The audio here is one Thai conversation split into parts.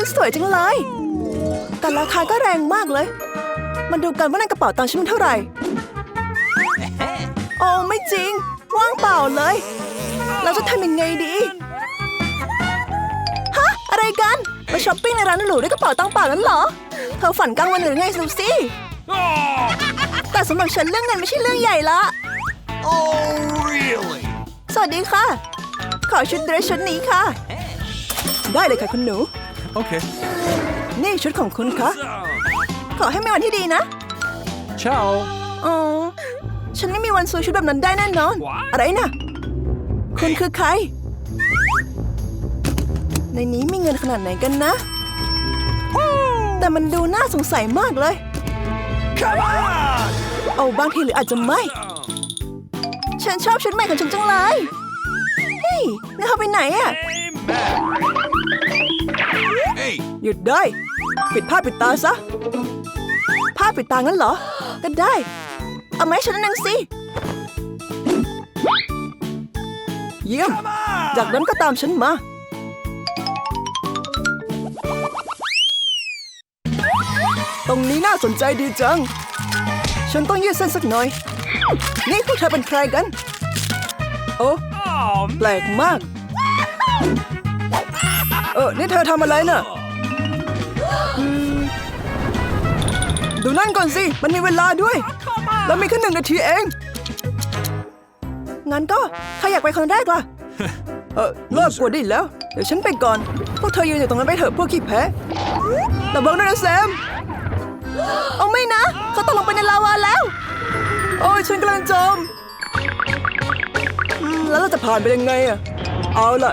ชุดสวยจังเลย แต่ราคาก็แรงมากเลย มันดูกันว่าในกระเป๋าตังค์ฉันมันเท่าไหร่ โอ้ไม่จริง ว่างเปล่าเลย เราจะทำยังไงดี ฮะ อะไรกัน มาช้อปปิ้งในร้านหรูด้วยกระเป๋าตังค์เปล่านั้นเหรอ เธอฝันกลางวันหรือไงซูซี่แต่สำหรับฉันเรื่องเงินไม่ใช่เรื่องใหญ่ละ Oh, really? สวัสดีค่ะ ขอชุดเดรสชุดนี้ค่ะ ได้เลยค่ะคุณหนู Okay. นี่ชุดของคุณคะ ขอให้มีวันที่ดีนะ Ciao. อ๋อ ฉันไม่มีวันซื้อชุดแบบนั้นได้แน่นอนอะไรนะ คุณคือใคร ในนี้มีเงินขนาดไหนกันนะ แต่มันดูน่าสงสัยมากเลย Come on! เอาบางทีหรืออาจจะไม่ ฉันชอบชุดใหม่ของฉันจังเลยเฮ้ยนี่เขาไปไหนอะ Hey, หยุดได้ ปิดผ้าปิดตาซะ ผ้าปิดตางั้นเหรอ ก็ได้ เอาไหมาให้ฉันนั่งสิ เยี่ยม come on! จากนั้นก็ตามฉันมา ตรงนี้น่าสนใจดีจัง ฉันต้องยืดเส้นสักหน่อย นี่พวกเธอเป็นใครกัน โอ้ Oh, แปลกมาก เออ นี่เธอทำอะไรน่ะ ดูนั่นก่อนสิ มันมีเวลาด้วย แล้วมีแค่หนึ่งนาทีเอง งั้นก็ใครอยากไปคนแรกล่ะ เออเลิกกลัวได้แล้ว เดี๋ยวฉันไปก่อน พวกเธอยืนอยู่ตรงนั้นไปเถอะพวกขี้แพ้แต่บอกด้วยนะแซม เอาไม่นะ เขาตกลงไปในลาวาแล้ว โอ้ยฉันกำลังจมอืมแล้วเราจะผ่านไปยังไงอะเอาล่ะ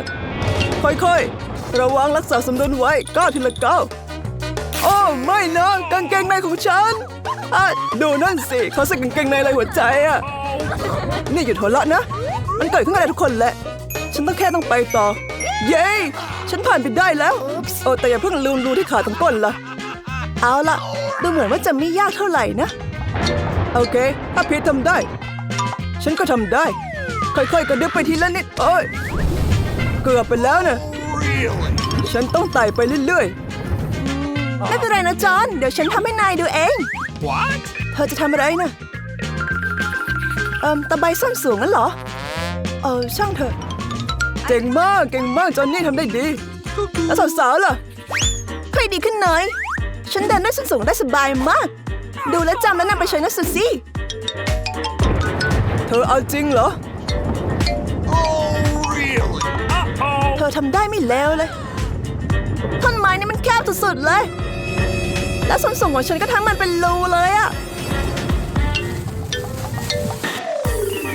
ค่อยๆ ระวังรักษาสมดุลไว้ก้าวทีละก้าวโอ้ไม่นะ กางเกงในของฉันดูนั่นสิเขาใส่กางเกงในอะไรหัวใจอะนี่หยุดหัวเราะนะ มันเกิดขึ้นกับทุกคนแหละ ฉันต้องแค่ต้องไปต่อ เย้ฉันผ่านไปได้แล้ว โอ้แต่อย่าเพิ่งลืมรูที่ขาตรงก้นล่ะเอาล่ะดูเหมือนว่าจะไม่ยากเท่าไหร่นะ โอเคถ้าพีททำได้ ฉันก็ทำได้ ค่อยๆกระดึบไปทีละนิดโอ้ยเกือบไปแล้วนะฉันต้องไต่ไปเรื่อยๆ ไม่เป็นไรนะจอนเดี๋ยวฉันทำให้นายดูเอง What? เธอจะทำอะไรนะเอ่มตะไบส้นสูงงั้นเหรอ เออช่างเถอะ เก่งมากเก่งมากจอนนี่ทำได้ดี แล้วสาวๆล่ะค่อยดีขึ้นหน่อย ฉันเดินด้วยส้นสูงได้สบายมาก ดูแลวจำแล้วนำไปใช้นะสุซี่เธอเอาจริงเหรอ Oh, really? Uh-oh. เธอทำได้ไม่เลวเลยท่อนไม้นี่มันแคบสุดๆเลย และส่วนสูงของฉันก็ทั้งมันเป็นรูเลยอะ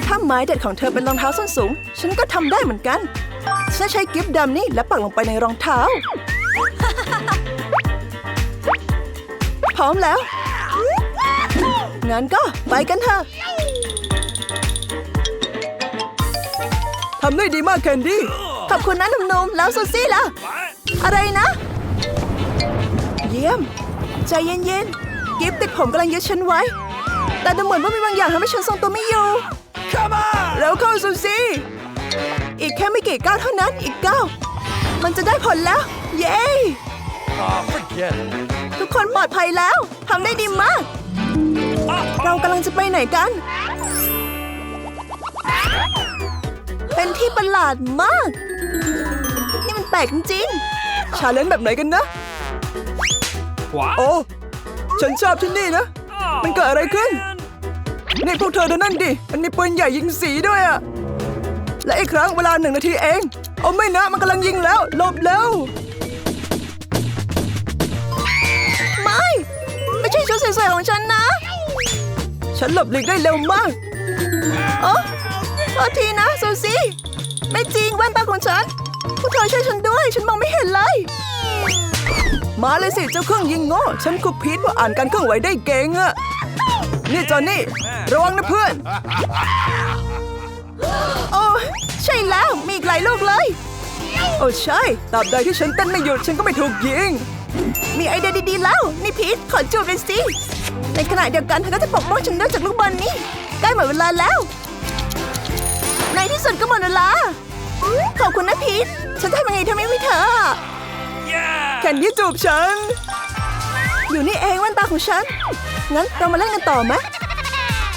ถ้าไม้เด็ดของเธอเป็นรองเท้าส้นสูง ฉันก็ทำได้เหมือนกันฉันใช้กิฟต์ดำนี่และปักลงไปในรองเท้า พร้อมแล้ว งั้นก็ไปกันเถอะทำได้ดีมากแคนดี้ ขอบคุณนะหนุ่มๆแล้วซูซี่ล่ะ อะไรนะ เยี่ยม ใจเย็นๆ กิฟติดผมกำลังยึดฉันไว้ แต่ดูเหมือนว่ามีบางอย่างทำให้ฉันทรงตัวไม่อยู่ Come on! แล้วเข้าซูซี่อีกแค่ไม่กี่ก้าวเท่านั้นอีกก้าวมันจะได้ผลแล้ว เย้ Oh, forget it. ทุกคนปลอดภัยแล้วทำได้ดีมาก เรากำลังจะไปไหนกัน เป็นที่ประหลาดมาก นี่มันแปลกจริงๆชาเลนจ์แบบไหนกันนะ What? โอ้ ฉันชอบที่นี่นะ มันเกิดอะไรขึ้น นี่พวกเธอดูนั่นดิ มันมีปืนใหญ่ยิงสีด้วยอะและอีกครั้งเวลาหนึ่งนาทีเอง เอาไม่นะ มันกำลังยิงแล้วหลบแล้ว ไม่ ไม่ใช่ชุดสวยๆของฉันนะ ฉันหลบหลีกได้เร็วมากโอ้โทษทีนะซูซี่ ไม่จริงแว่นตาของฉัน พวกเธอช่วยฉันด้วย ฉันมองไม่เห็นเลย มาเลยสิเจ้าเครื่องยิงโง่ฉันคุกพีทว่าอ่านการเคลื่อนไหวได้เก่งอะนี่จอนนี่ ระวังนะเพื่อน โอ้ใช่แล้ว มีอีกหลายลูกเลย โอ้ใช่ตราบใดที่ฉันเต้นไม่หยุดฉันก็ไม่ถูกยิง มีไอเดียดีๆแล้ว นี่พีทขอจูบเลยสิ ในขณะเดียวกันเธอก็จะปกป้องฉันด้วยจากลูกบอลนี้ใกล้หมดเวลาแล้ว ในที่สุดก็หมดเวลา ขอบคุณนะพีทฉันทำยังไงทำไมไม่เธอ Yeah! แค่นดี้จูบฉัน อยู่นี่เองแว่นตาของฉัน งั้นเรามาเล่นกันต่อไหม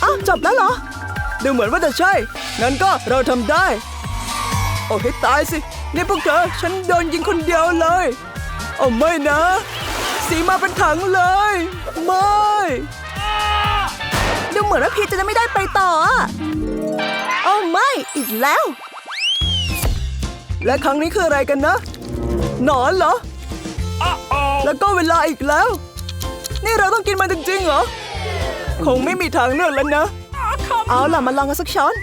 อ้าวจบแล้วเหรอ ดูเหมือนว่าจะใช่ งั้นก็เราทำได้ โอ้ให้ตายสิ นี่พวกเธอ ฉันโดนยิงคนเดียวเลยโอ้ไม่นะ สีมาเป็นถังเลย ไม่ ดูเหมือนว่าพีชจะไม่ได้ไปต่ออะโอ้ไม่ อีกแล้ว และครั้งนี้คืออะไรกันนะ หนอนเหรอ Uh-oh. แล้วก็เวลาอีกแล้ว นี่เราต้องกินมันจริงๆเหรอ คงไม่มีทางเลือกแล้วนะ เอาล่ะมาลองกันสักช้อน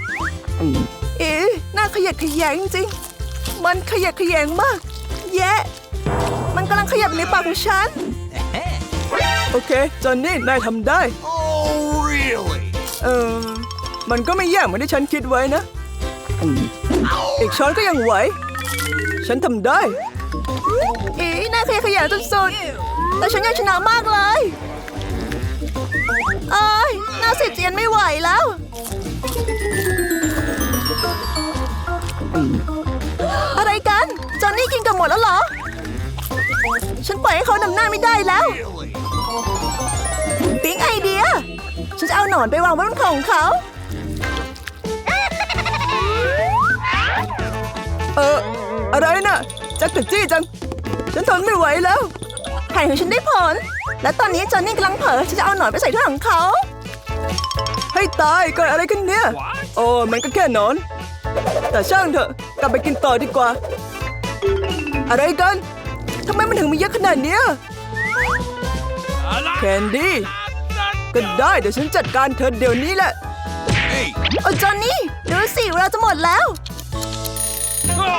เอ๊ะน่าขยะแขยงจริงๆมันขยะแขยงมาก แย่มันกำลังขยับในปากของฉัน โอเค จอนนี่ นายทำได้ Oh, really? เออมันก็ไม่แย่เหมือนที่ฉันคิดไว้นะ อีกช้อนก็ยังไหว ฉันทำได้ อีน่าขยะแขยงสุดๆแต่ฉันยังชนะมากเลยเอ้ยน่าเสียเจียนไม่ไหวแล้ว อะไรกัน จอนนี่กินกันหมดแล้วเหรอ ฉันปล่อยให้เขานำหน้าไม่ได้แล้วปิ๊งไอเดีย ฉันจะเอาหนอนไปวางไว้บนของเขา เออ อะไรน่ะจักรจี้จัง ฉันทนไม่ไหวแล้วแผนของฉันได้ผล และตอนนี้จอนนี่กำลังเผลอฉันจะเอาหนอนไปใส่ถ้วยของเขา ให้ตายเกิดอะไรขึ้นเนี่ย What? โอ้มันก็แค่หนอน แต่ช่างเถอะกลับไปกินต่อดีกว่า อะไรกันทำไมมันถึงมีเยอะขนาดเนี้ยแคนดี้ก็ได้เดี๋ยวฉันจัดการเธอเดี๋ยวนี้แหละ Hey. โอ้จอนนี่ดูสิเราจะหมดแล้ว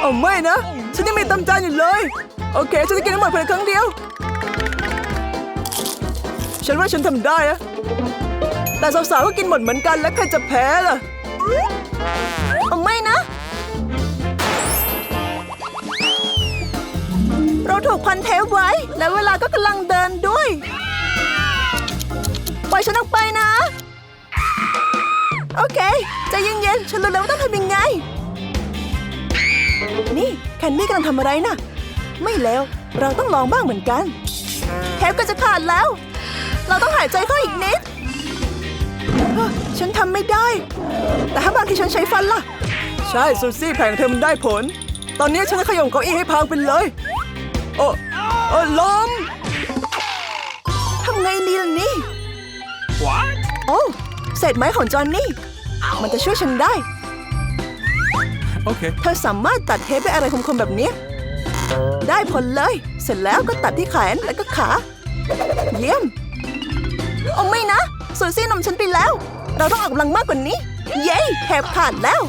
โอ้ไม่นะ ฉันยังมีตำจานอยู่เลย โอเค ฉันจะกินทั้หมดภายในครั้งเดียว ฉันว่าฉันทำได้นะแต่สาวๆก็กินหมดเหมือนกันแล้วใครจะแพ้ล่ะโอ้ไม่นะ เราถูกพันเทปไว้ และเวลาก็กำลังเดินด้วยปล่อยฉันออกไปนะ โอเค ใจเย็นๆ ฉันรู้แล้วว่าต้องทำยังไง นี่แคนนี่กำลังทำอะไรน่ะ ไม่แล้วเราต้องลองบ้างเหมือนกันเทปก็จะขาดแล้ว เราต้องหายใจเข้าอีกนิดเฮ้อฉันทำไม่ได้ แต่ถ้าบางทีฉันใช้ฟันล่ะ ใช่ซูซี่แผงเธอมันได้ผล ตอนนี้ฉันจะขย่มเก้าอี้ให้พังไปเลย โอ้โอ้ล้มทำไงดีล่ะนี่ What? โอ้เศษไม้ของจอห์นนี่ มันจะช่วยฉันได้ Okay. เธอสามารถตัดเทปด้วยอะไรคมๆแบบนี้ ได้ผลเลย เสร็จแล้วก็ตัดที่แขนแล้วก็ขา เยี่ยม โอ้ไม่นะสูซี่นมฉันไปแล้ว เราต้องออกกำลังมากกว่านี้ เย้แถบขาดแล้ว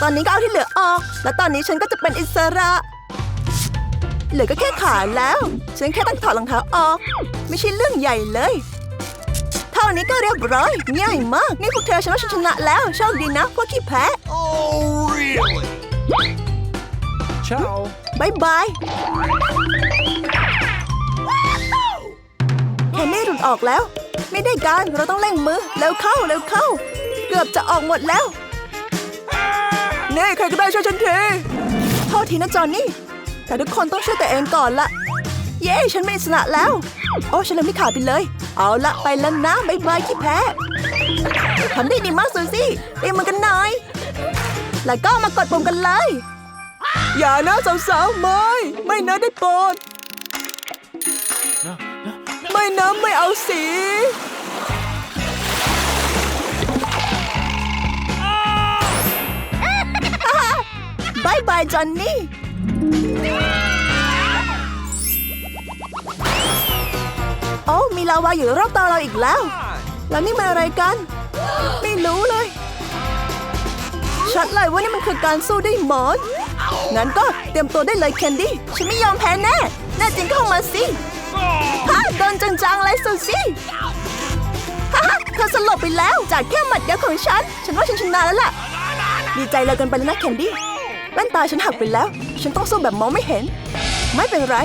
ตอนนี้ก็เอาที่เหลือออก และตอนนี้ฉันก็จะเป็นอิสระ เหลือก็แค่ขาแล้ว ฉันแค่ต้องถอดรองเท้าออก ไม่ใช่เรื่องใหญ่เลย ท่านี้ก็เรียบร้อยง่ายมาก นี่พวกเธอฉันว่าฉันชนะแล้วโชคดีนะ พวกขี้แพ้ Oh, really? Ciao. บายบายแคนนี่หลุดออกแล้ว ไม่ได้การเราต้องเร่งมือเร็วเข้าเร็วเข้า เกือบจะออกหมดแล้วนี่ใครก็ได้ช่วยฉันทีโทษทีนะจอนนี่ แต่ทุกคนต้องช่วยตัวเองก่อนละ เย้ ฉันไม่อิสระแล้ว โอ้ฉันลืมที่ขาดไปเลย เอาละไปแล้วนะบายบายขี้แพ้ทำได้ดีมากซูซี่เรียนมันกันหน่อย แล้วก็มากดปุ่มกันเลย อย่านะสาวๆ ไม่ ไม่นะได้โปรดไม่นะไม่เอาสีบายบายจอนนี่ โอ้มีลาวาอยู่รอบตัวเราอีกแล้ว แล้วนี่มันอะไรกัน ไม่รู้เลย ชัดเลยว่านี่มันคือการสู้ด้หมอนงั้นก็เตรียมตัวได้เลยแคนดี้ ฉันไม่ยอมแพ้แน่ แน่จริงเข้ามาสิฮะโดนจังๆเลยสุซี่ฮ่าฮ่าเธอสลบไปแล้ว จากแค่หมัดเดียวของฉัน ฉันว่าฉันชนะแล้วล่ะ ดีใจเลยกันไปแล้วนะแคนดี้แว่นตาฉันหักไปแล้ว ฉันต้องสู้แบบมองไม่เห็น ไม่เป็นไร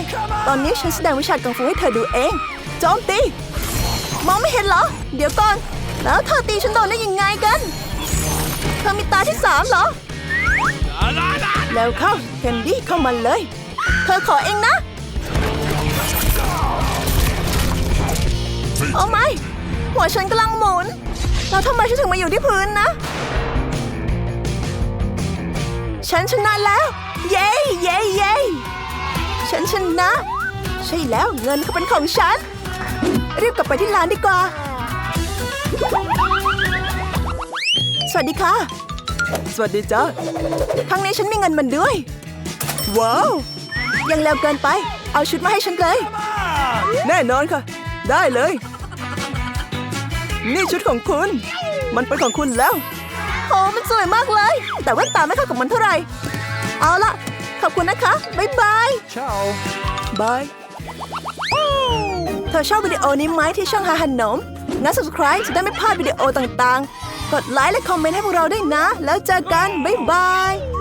ตอนนี้ฉันแสดงวิชากังฟูให้เธอดูเอง โจมตี มองไม่เห็นเหรอ เดี๋ยวก่อน แล้วเธอตีฉันโดนได้ยังไงกัน เธอมีตาที่สามเหรอ แล้วเข้าแคนดี้เข้ามาเลย เธอขอเองนะ โอ้ไม่ หัวฉันกำลังหมุน แล้วทำไมฉันถึงมาอยู่ที่พื้นนะ ฉันชนะแล้ว เย้เย้เย้ฉันชนะ ใช่แล้วเงินก็เป็นของฉัน รีบกลับไปที่ร้านดีกว่า สวัสดีค่ะ สวัสดีจ้าครั้งนี้ฉันมีเงินมันด้วย ว้าว ยังเร็วเกินไป เอาชุดมาให้ฉันเลย แน่นอนค่ะ ได้เลย นี่ชุดของคุณ มันเป็นของคุณแล้วโอ้มันสวยมากเลย แต่แว่นตาไม่เข้ากับมันเท่าไหร่ เอาละขอบคุณนะคะ บ๊ายบาย Ciao. บาย เธอชอบวิดีโอนี้ไหมที่ช่องหาขนมงั้น subscribe จะได้ไม่พลาดวิดีโอต่างๆ กดไลค์และคอมเมนต์ให้พวกเราด้วยนะ แล้วเจอกัน บ๊ายบาย